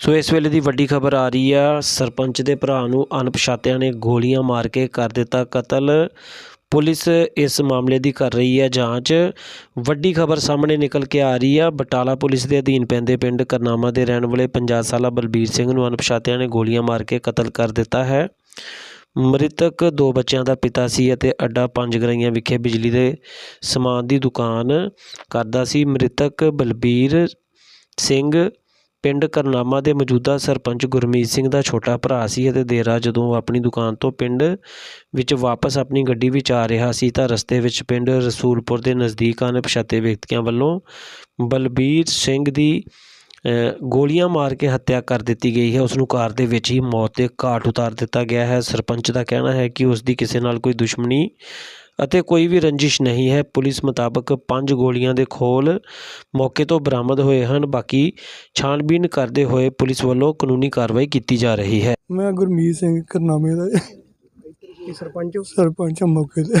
ਸੋ ਇਸ ਵੇਲੇ ਦੀ ਵੱਡੀ ਖਬਰ ਆ ਰਹੀ ਆ, ਸਰਪੰਚ ਦੇ ਭਰਾ ਨੂੰ ਅਣਪਛਾਤਿਆਂ ਨੇ ਗੋਲੀਆਂ ਮਾਰ ਕੇ ਕਰ ਦਿੱਤਾ ਕਤਲ। ਪੁਲਿਸ ਇਸ ਮਾਮਲੇ ਦੀ ਕਰ ਰਹੀ ਹੈ ਜਾਂਚ। ਵੱਡੀ ਖਬਰ ਸਾਹਮਣੇ ਨਿਕਲ ਕੇ ਆ ਰਹੀ ਆ, ਬਟਾਲਾ ਪੁਲਿਸ ਦੇ ਅਧੀਨ ਪੈਂਦੇ ਪਿੰਡ ਕਰਨਾਮਾ ਦੇ ਰਹਿਣ ਵਾਲੇ 50 ਸਾਲਾ ਬਲਬੀਰ ਸਿੰਘ ਨੂੰ ਅਣਪਛਾਤਿਆਂ ਨੇ ਗੋਲੀਆਂ ਮਾਰ ਕੇ ਕਤਲ ਕਰ ਦਿੱਤਾ ਹੈ। ਮ੍ਰਿਤਕ ਦੋ ਬੱਚਿਆਂ ਦਾ ਪਿਤਾ ਸੀ ਅਤੇ ਅੱਡਾ ਪੰਜ ਗਰਾਈਆਂ ਵਿਖੇ ਬਿਜਲੀ ਦੇ ਸਮਾਨ ਦੀ ਦੁਕਾਨ ਕਰਦਾ ਸੀ। ਮ੍ਰਿਤਕ ਬਲਬੀਰ ਸਿੰਘ ਪਿੰਡ ਕਰਨਾਮਾ ਦੇ ਮੌਜੂਦਾ ਸਰਪੰਚ ਗੁਰਮੀਤ ਸਿੰਘ ਦਾ ਛੋਟਾ ਭਰਾ ਸੀ ਅਤੇ ਦੇਰ ਰਾਤ ਜਦੋਂ ਉਹ ਆਪਣੀ ਦੁਕਾਨ ਤੋਂ ਪਿੰਡ ਵਿੱਚ ਵਾਪਸ ਆਪਣੀ ਗੱਡੀ ਵਿੱਚ ਆ ਰਿਹਾ ਸੀ ਤਾਂ ਰਸਤੇ ਵਿੱਚ ਪਿੰਡ ਰਸੂਲਪੁਰ ਦੇ ਨਜ਼ਦੀਕ ਅਣਪਛਾਤੇ ਵਿਅਕਤੀਆਂ ਵੱਲੋਂ ਬਲਬੀਰ ਸਿੰਘ ਦੀ ਗੋਲੀਆਂ ਮਾਰ ਕੇ ਹੱਤਿਆ ਕਰ ਦਿੱਤੀ ਗਈ ਹੈ। ਉਸ ਨੂੰ ਕਾਰ ਦੇ ਵਿੱਚ ਹੀ ਮੌਤ ਦੇ ਘਾਟ ਉਤਾਰ ਦਿੱਤਾ ਗਿਆ ਹੈ। ਸਰਪੰਚ ਦਾ ਕਹਿਣਾ ਹੈ ਕਿ ਉਸ ਦੀ ਕਿਸੇ ਨਾਲ ਕੋਈ ਦੁਸ਼ਮਣੀ ਅਤੇ ਕੋਈ ਵੀ ਰੰਜਿਸ਼ ਨਹੀਂ ਹੈ। ਪੁਲਿਸ ਮੁਤਾਬਕ ਪੰਜ ਗੋਲੀਆਂ ਦੇ ਖੋਲ ਮੌਕੇ ਤੋਂ ਬਰਾਮਦ ਹੋਏ ਹਨ। ਬਾਕੀ ਛਾਣਬੀਨ ਕਰਦੇ ਹੋਏ ਪੁਲਿਸ ਵੱਲੋਂ ਕਾਨੂੰਨੀ ਕਾਰਵਾਈ ਕੀਤੀ ਜਾ ਰਹੀ ਹੈ। ਮੈਂ ਗੁਰਮੀਤ ਸਿੰਘ ਕਰਨਾਮੇ ਦਾ ਕੀ ਸਰਪੰਚ ਹੋ? ਸਰਪੰਚ ਹਾਂ ਮੌਕੇ ਤੇ।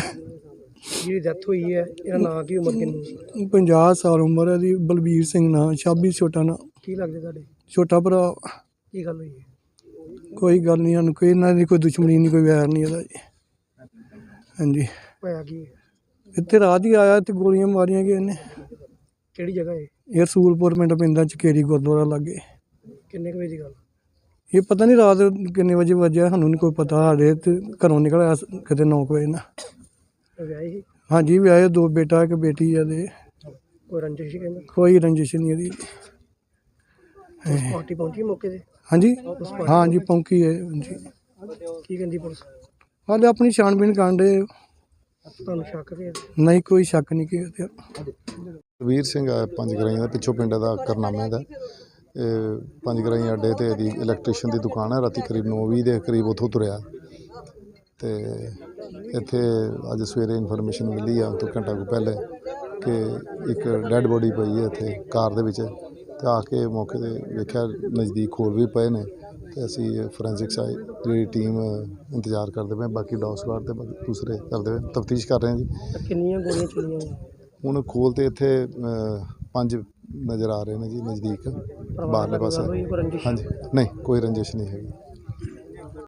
ਜਿਹਦੀ ਡੈਥ ਹੋਈ ਹੈ ਇਹਦਾ ਨਾਂ ਕੀ ਉਮਰ ਕਿੰਨੀ 50 ਸਾਲ ਉਮਰ ਹੈ ਦੀ ਬਲਬੀਰ ਸਿੰਘ ਨਾਂ ਛਾਬੀ ਛੋਟਾ ਨਾਂ। ਕੀ ਲੱਗਦੇ ਤੁਹਾਡੇ? ਛੋਟਾ ਭਰਾ। ਕੀ ਗੱਲ ਹੋਈ ਹੈ? ਕੋਈ ਗੱਲ ਨਹੀਂ ਸਾਨੂੰ ਕੋਈ ਇਹਨਾਂ ਦੀ ਕੋਈ ਦੁਸ਼ਮਣੀ ਨਹੀਂ ਕੋਈ ਵੈਰ ਨਹੀਂ ਇਹਦਾ ਜੀ। ਹਾਂਜੀ। ਹੋਇਆ ਕੀ ਹੈ? ਇੱਥੇ ਰਾਤ ਹੀ ਆਇਆ ਤੇ ਗੋਲੀਆਂ ਮਾਰੀਆਂ ਗਏ ਇਹਨੇ। ਕਿਹੜੀ ਜਗ੍ਹਾ ਹੈ ਇਹ ਰਸੂਲਪੁਰ ਪਿੰਡ ਪੈਂਦਾ ਚਕੇਰੀ ਗੁਰਦੁਆਰਾ ਲਾਗੇ। ਕਿੰਨੇ ਕੁ ਵਜੇ ਦੀ ਗੱਲ? ਇਹ ਪਤਾ ਨਹੀਂ ਰਾਤ ਕਿੰਨੇ ਵਜੇ ਵੱਜਿਆ ਸਾਨੂੰ ਨਹੀਂ ਕੋਈ ਪਤਾ ਸਾਡੇ ਤੇ ਘਰੋਂ ਨਿਕਲਿਆ ਕਿਤੇ 9 ਵਜੇ ਨਾ। ਇਹ ਵਿਆਹੀ ਸੀ? ਹਾਂਜੀ ਵਿਆਹੇ ਦੋ ਬੇਟਾ ਇੱਕ ਬੇਟੀ ਆ ਦੇ ਕੋਈ ਰੰਜਿਸ਼ ਸੀ ਕਹਿੰਦੇ? ਕੋਈ ਰੰਜਿਸ਼ ਨਹੀਂ ਇਹਦੀ। ਪਾਰਟੀ ਪਹੁੰਚੀ ਮੌਕੇ ਤੇ? ਹਾਂਜੀ। ਹਾਂਜੀ ਪੌਂਕੀ ਹੈ ਹਾਂਜੀ। ਕੀ ਕਹਿੰਦੀ ਪੁਲਿਸ? ਹਾਲੇ ਆਪਣੀ ਛਾਣਬੀਨ ਕਾਂਡੇ ਤੁਹਾਨੂੰ ਸ਼ੱਕ ਨਹੀਂ ਕੋਈ ਸ਼ੱਕ ਨਹੀਂ ਕਿ ਤੇ ਵੀਰ ਸਿੰਘ ਆ ਪੰਜ ਗਰਾਈਆਂ ਦਾ ਪਿੱਛੋਂ ਪਿੰਡ ਦਾ ਕਰਨਾਮੇ ਦਾ ਇਹ ਪੰਜ ਗਰਾਈਆਂ ਅੱਡੇ ਤੇ ਇਹਦੀ ਇਲੈਕਟ੍ਰੀਸ਼ੀਅਨ ਦੀ ਦੁਕਾਨ ਹੈ ਰਾਤੀ ਕਰੀਬ 9:20 ਦੇ ਕਰੀਬ ਉੱਥੋਂ ਤੁਰਿਆ। ਤੇ ਇੱਥੇ ਅੱਜ ਸਵੇਰੇ ਇਨਫੋਰਮੇਸ਼ਨ ਮਿਲੀ ਆ ਤੋਂ ਘੰਟਾ ਕੁ ਪਹਿਲੇ ਕਿ ਇੱਕ ਡੈੱਡ ਬੋਡੀ ਪਈ ਹੈ ਇੱਥੇ ਕਾਰ ਦੇ ਵਿੱਚ। ਤੇ ਆ ਕੇ ਮੌਕੇ ਤੇ ਵੇਖਿਆ ਨਜ਼ਦੀਕ ਹੋਰ ਵੀ ਪਏ ਨੇ ਤੇ ਅਸੀਂ ਫੋਰੈਂਸਿਕਸ ਆਈ ਜਿਹੜੀ ਟੀਮ ਇੰਤਜ਼ਾਰ ਕਰਦੇ ਪਏ ਬਾਕੀ ਡੌਗ ਸਵਾਰ ਤੇ ਬਾਕੀ ਦੂਸਰੇ ਕਰਦੇ ਪਏ ਤਫਤੀਸ਼ ਕਰ ਰਹੇ ਹਾਂ ਜੀ। ਕਿੰਨੀਆਂ ਗੋਲੀਆਂ ਚੱਲੀਆਂ? ਹੁਣ ਖੋਲ ਤੇ ਇੱਥੇ ਪੰਜ ਨਜ਼ਰ ਆ ਰਹੇ ਨੇ ਜੀ ਨਜ਼ਦੀਕ ਬਾਹਰਲੇ ਪਾਸੇ। ਹਾਂਜੀ ਨਹੀਂ ਕੋਈ ਰੰਜਿਸ਼ ਨਹੀਂ ਹੈਗੀ।